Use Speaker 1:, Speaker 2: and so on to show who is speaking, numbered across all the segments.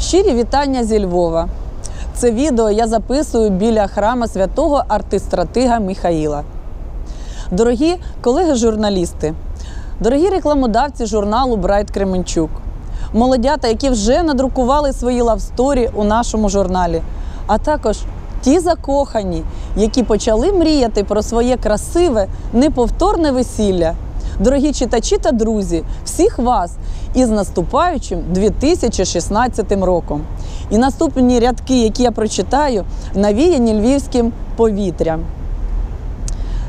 Speaker 1: Щирі вітання зі Львова. Це відео я записую біля храма святого артистратига Михаїла. Дорогі колеги-журналісти, дорогі рекламодавці журналу Брайт Кременчук, молодята, які вже надрукували свої лавсторі у нашому журналі, а також ті закохані, які почали мріяти про своє красиве, неповторне весілля. Дорогі читачі та друзі, всіх вас із наступаючим 2016 роком. І наступні рядки, які я прочитаю, навіяні львівським повітрям.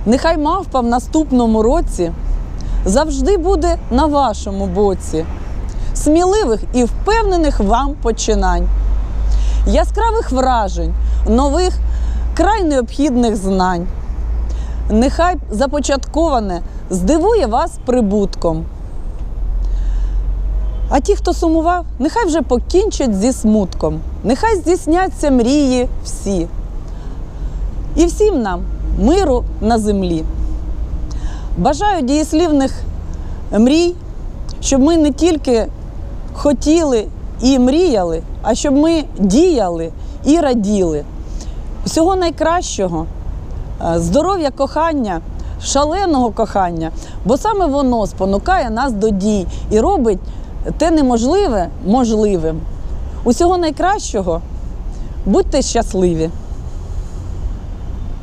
Speaker 1: Нехай мавпа в наступному році завжди буде на вашому боці, сміливих і впевнених вам починань, яскравих вражень, нових край необхідних знань. Нехай започатковане здивує вас прибутком. А ті, хто сумував, нехай вже покінчать зі смутком, нехай здійсняться мрії всі. І всім нам миру на землі. Бажаю дієслівних мрій, щоб ми не тільки хотіли і мріяли, а щоб ми діяли і раділи. Всього найкращого, е, здоров'я кохання, шаленого кохання, бо саме воно спонукає нас до дій і робить те неможливе можливим. Усього найкращого, будьте щасливі!